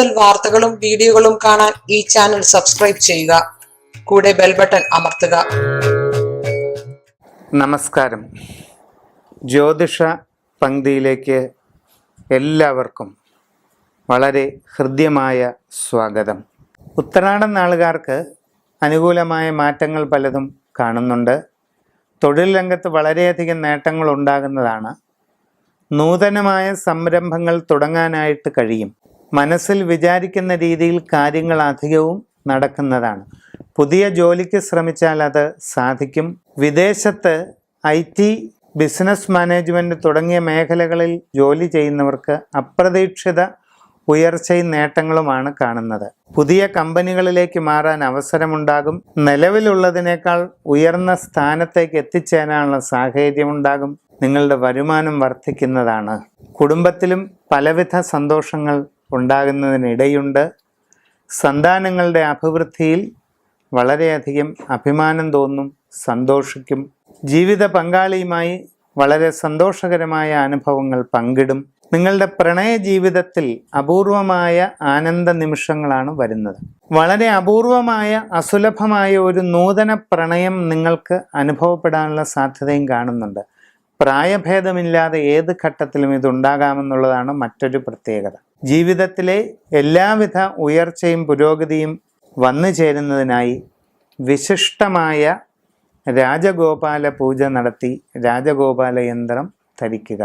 കൂടുതൽ വാർത്തകളും വീഡിയോകളും കാണാൻ ഈ ചാനൽ സബ്സ്ക്രൈബ് ചെയ്യുക. കൂടെ ബെൽ ബട്ടൺ അമർത്തുക. നമസ്കാരം. ജ്യോതിഷ പങ്ക്തിയിലേക്ക് എല്ലാവർക്കും വളരെ ഹൃദ്യമായ സ്വാഗതം. ഉത്തരാടൻ നാളുകാർക്ക് അനുകൂലമായ മാറ്റങ്ങൾ പലതും കാണുന്നുണ്ട്. തൊഴിൽ രംഗത്ത് വളരെയധികം നേട്ടങ്ങൾ ഉണ്ടാകുന്നതാണ് നൂതനമായ സംരംഭങ്ങൾ തുടങ്ങാനായിട്ട് കഴിയും. മനസ്സിൽ വിചാരിക്കുന്ന രീതിയിൽ കാര്യങ്ങൾ അധികവും നടക്കുന്നതാണ്. പുതിയ ജോലിക്ക് ശ്രമിച്ചാൽ അത് സാധിക്കും. വിദേശത്ത് ഐ ടി ബിസിനസ് മാനേജ്മെന്റ് തുടങ്ങിയ മേഖലകളിൽ ജോലി ചെയ്യുന്നവർക്ക് അപ്രതീക്ഷിത ഉയർച്ചയും നേട്ടങ്ങളുമാണ് കാണുന്നത്. പുതിയ കമ്പനികളിലേക്ക് മാറാൻ അവസരമുണ്ടാകും. നിലവിലുള്ളതിനേക്കാൾ ഉയർന്ന സ്ഥാനത്തേക്ക് എത്തിച്ചേരാനുള്ള സാഹചര്യമുണ്ടാകും. നിങ്ങളുടെ വരുമാനം വർദ്ധിക്കുന്നതാണ്. കുടുംബത്തിലും പലവിധ സന്തോഷങ്ങൾ ഉണ്ടാകുന്നതിനിടയുണ്ട്. സന്താനങ്ങളുടെ അഭിവൃദ്ധിയിൽ വളരെയധികം അഭിമാനം തോന്നും സന്തോഷിക്കും. ജീവിത പങ്കാളിയുമായി വളരെ സന്തോഷകരമായ അനുഭവങ്ങൾ പങ്കിടും. നിങ്ങളുടെ പ്രണയ ജീവിതത്തിൽ അപൂർവമായ ആനന്ദ നിമിഷങ്ങളാണ് വരുന്നത്. വളരെ അപൂർവമായ അസുലഭമായ ഒരു നൂതന പ്രണയം നിങ്ങൾക്ക് അനുഭവപ്പെടാനുള്ള സാധ്യതയും കാണുന്നുണ്ട്. പ്രായഭേദമില്ലാതെ ഏത് ഘട്ടത്തിലും ഇതുണ്ടാകാമെന്നുള്ളതാണ് മറ്റൊരു പ്രത്യേകത. ജീവിതത്തിലെ എല്ലാവിധ ഉയർച്ചയും പുരോഗതിയും വന്നു ചേരുന്നതിനായി വിശിഷ്ടമായ രാജഗോപാല പൂജ നടത്തി രാജഗോപാല യന്ത്രം ധരിക്കുക.